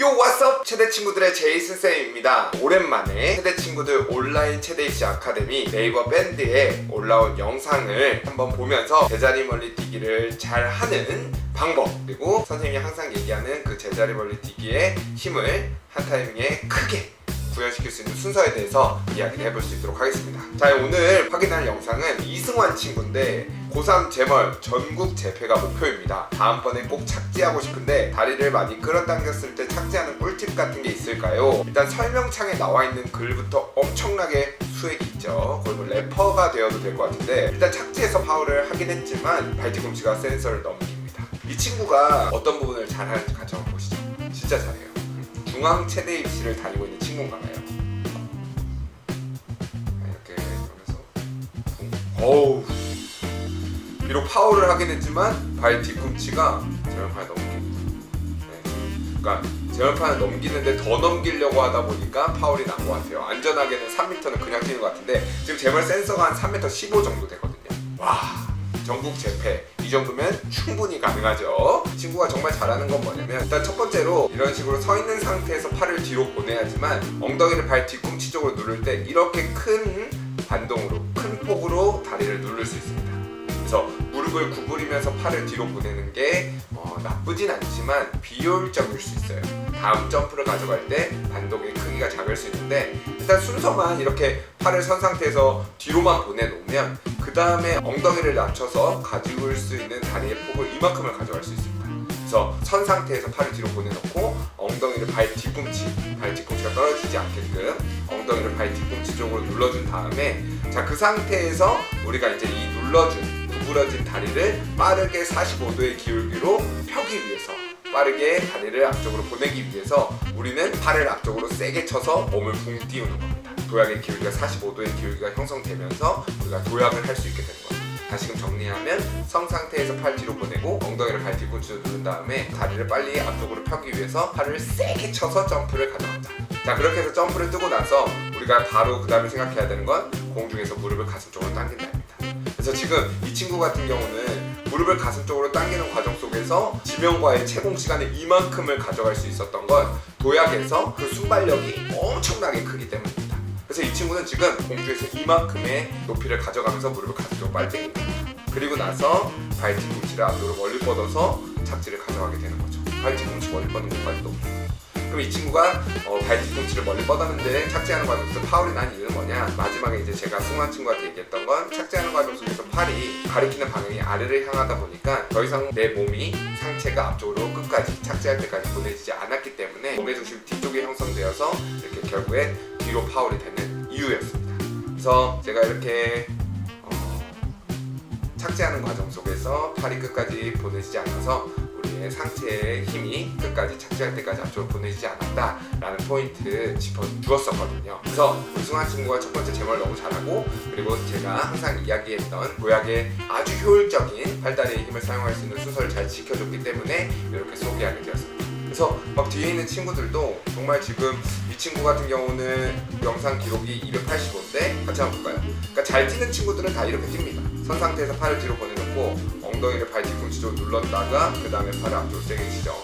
요 왓썹 최대 친구들의 제이슨 쌤입니다. 오랜만에 최대 친구들 온라인 최대 입시 아카데미 네이버 밴드에 올라온 영상을 한번 보면서 제자리 멀리 뛰기를 잘 하는 방법 그리고 선생님이 항상 얘기하는 그 제자리 멀리 뛰기의 힘을 한 타이밍에 크게 구현시킬 수 있는 순서에 대해서 이야기를 해볼 수 있도록 하겠습니다. 자, 오늘 확인할 영상은 이승환 친구인데 고3 재멀 전국 재패가 목표입니다. 다음번에 꼭 착지하고 싶은데 다리를 많이 끌어당겼을 때 착지하는 꿀팁 같은 게 있을까요? 일단 설명창에 나와 있는 글부터 엄청나게 수액이 있죠. 거의 뭐 래퍼가 되어도 될 것 같은데 일단 착지해서 파울을 하긴 했지만 발뒤꿈치가 센서를 넘깁니다. 이 친구가 어떤 부분을 잘하는지 같이 한번 보시죠. 진짜 잘해요. 중앙 최대 입시를 다니고 있는 친구인가 봐요. 이렇게 하면서 어우 비록 파울을 하긴 했지만 발 뒤꿈치가 제어판을 넘깁니다. 네. 그러니까 제어판을 넘기는데 더 넘기려고 하다 보니까 파울이 난 것 같아요. 안전하게는 3m는 그냥 뛰는 것 같은데 지금 제발 센서가 한 3m 15 정도 되거든요. 와 전국 재패 이 정도면 충분히 가능하죠. 이 친구가 정말 잘하는 건 뭐냐면 일단 첫 번째로 이런 식으로 서 있는 상태에서 팔을 뒤로 보내야지만 엉덩이를 발 뒤꿈치 쪽으로 누를 때 이렇게 큰 반동으로 큰 폭으로 다리를 누를 수 있습니다. 그래서 무릎을 구부리면서 팔을 뒤로 보내는 게 어, 나쁘진 않지만 비효율적일 수 있어요. 다음 점프를 가져갈 때 반동의 크기가 작을 수 있는데 일단 순서만 이렇게 팔을 선 상태에서 뒤로만 보내놓으면 그 다음에 엉덩이를 낮춰서 가지고 올수 있는 다리의 폭을 이만큼을 가져갈 수 있습니다. 그래서 선 상태에서 팔을 뒤로 보내놓고 엉덩이를 발 뒤꿈치, 발 뒤꿈치가 떨어지지 않게끔 엉덩이를 발 뒤꿈치 쪽으로 눌러준 다음에 자 그 상태에서 우리가 이제 이 눌러준 구부러진 다리를 빠르게 45도의 기울기로 펴기 위해서 빠르게 다리를 앞쪽으로 보내기 위해서 우리는 팔을 앞쪽으로 세게 쳐서 몸을 붕 띄우는 겁니다. 도약의 기울기가 45도의 기울기가 형성되면서 우리가 도약을 할 수 있게 되는 거예요. 다시금 정리하면 성 상태에서 팔 뒤로 보내고 엉덩이를 발 뒤꿈치로 누른 다음에 다리를 빨리 앞쪽으로 펴기 위해서 팔을 세게 쳐서 점프를 가져간다. 자 그렇게 해서 점프를 뜨고 나서 우리가 바로 그 다음에 생각해야 되는 건 공중에서 무릎을 가슴 쪽으로 당긴다입니다. 그래서 지금 이 친구 같은 경우는 무릎을 가슴 쪽으로 당기는 과정 속에서 지명과의 채공 시간을 이만큼을 가져갈 수 있었던 건 도약에서 그 순발력이 엄청나게 크기 때문입니다. 그래서 이 친구는 지금 공중에서 이만큼의 높이를 가져가면서 무릎을 쪽으로 빨땡깁니다. 그리고 나서 발 뒤꿈치를 앞으로 멀리 뻗어서 착지를 가져가게 되는 거죠. 발 뒤 꿈치 멀리 뻗는 것까지 너무 그럼 이 친구가 어, 발 뒤 꿈치를 멀리 뻗었는데 착지하는 과정 에서 파울이 난 이유는 뭐냐? 마지막에 이제 제가 승환 친구한테 얘기했던 건 착지하는 과정 속에서 팔이 가리키는 방향이 아래를 향하다 보니까 더 이상 내 몸이 상체가 앞쪽으로 끝까지 착지할 때까지 보내지지 않았기 때문에 몸의 중심 뒤쪽에 형성되어서 이렇게 결국에 뒤로 파울이 되는 이유였습니다. 그래서 제가 이렇게 어, 착지하는 과정 속에서 팔이 끝까지 보내지지 않아서 우리의 상체의 힘이 끝까지 착지할 때까지 앞쪽으로 보내지지 않았다라는 포인트 짚어주었었거든요. 그래서 우승한 친구가 첫 번째 제멀 너무 잘하고 그리고 제가 항상 이야기했던 도약의 아주 효율적인 팔다리의 힘을 사용할 수 있는 순서를 잘 지켜줬기 때문에 이렇게 소개하게 되었습니다. 그래서 막 뒤에 있는 친구들도 정말 지금 이 친구 같은 경우는 영상 기록이 285인데 같이 한번 볼까요? 그러니까 잘 뛰는 친구들은 다 이렇게 뜁니다. 선 상태에서 팔을 뒤로 보내놓고 엉덩이를 발 뒤꿈치 쪽으로 눌렀다가 그 다음에 팔을 앞쪽으로 세게 치죠.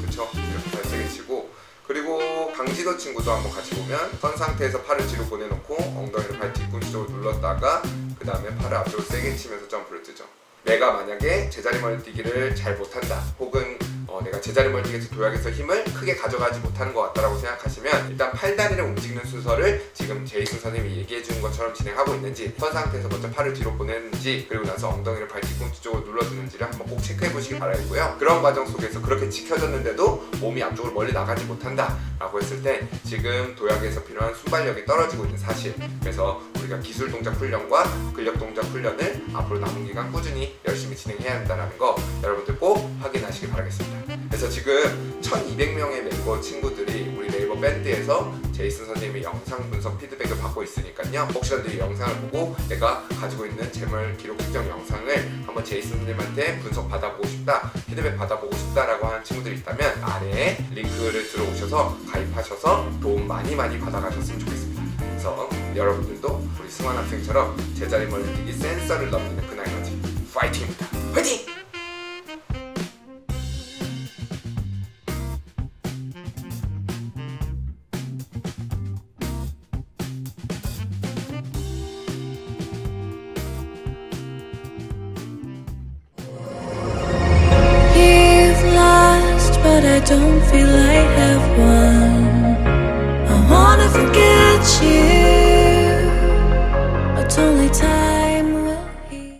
그렇죠? 이렇게 팔 세게 치고 그리고 강진호 친구도 한번 같이 보면 선 상태에서 팔을 뒤로 보내놓고 엉덩이를 발 뒤꿈치 쪽으로 눌렀다가 그 다음에 팔을 앞쪽으로 세게 치면서 점프를 뜨죠. 내가 만약에 제자리 멀뛰기를 잘 못한다 혹은 어, 내가 제자리 멀뛰기에서 도약에서 힘을 크게 가져가지 못하는 것 같다라고 생각하시면 일단 팔다리를 움직이는 순서를 지금 제이슨 선생님이 얘기해 주는 것처럼 진행하고 있는지 선 상태에서 먼저 팔을 뒤로 보내는지 그리고 나서 엉덩이를 발 뒤꿈치 쪽으로 눌러주는지를 한번 꼭 체크해 보시기 바라고요. 그런 과정 속에서 그렇게 지켜졌는데도 몸이 앞쪽으로 멀리 나가지 못한다 라고 했을 때 지금 도약에서 필요한 순발력이 떨어지고 있는 사실. 그래서 우리가 기술 동작 훈련과 근력 동작 훈련을 앞으로 남은 기간 꾸준히 열심히 진행해야 한다는 거 여러분들 꼭 확인하시기 바라겠습니다. 그래서 지금 1200명의 멤버 친구들이 우리 네이버 밴드에서 제이슨 선생님의 영상 분석 피드백을 받고 있으니까요. 혹시라도 이 영상을 보고 내가 가지고 있는 재물 기록 측정 영상을 한번 제이슨 선생님한테 분석 받아보고 싶다, 피드백 받아보고 싶다라고 하는 친구들이 있다면 아래에 링크를 들어오셔서 가입하셔서 도움 많이 많이 받아가셨으면 좋겠습니다. 그래서 여러분들도 우리 승환 학생처럼 제자리 멀리뛰기 센서를 넘는 그 근황에너지 파이팅입니다. 파이팅! don't feel I have one. I wanna forget you. Only time.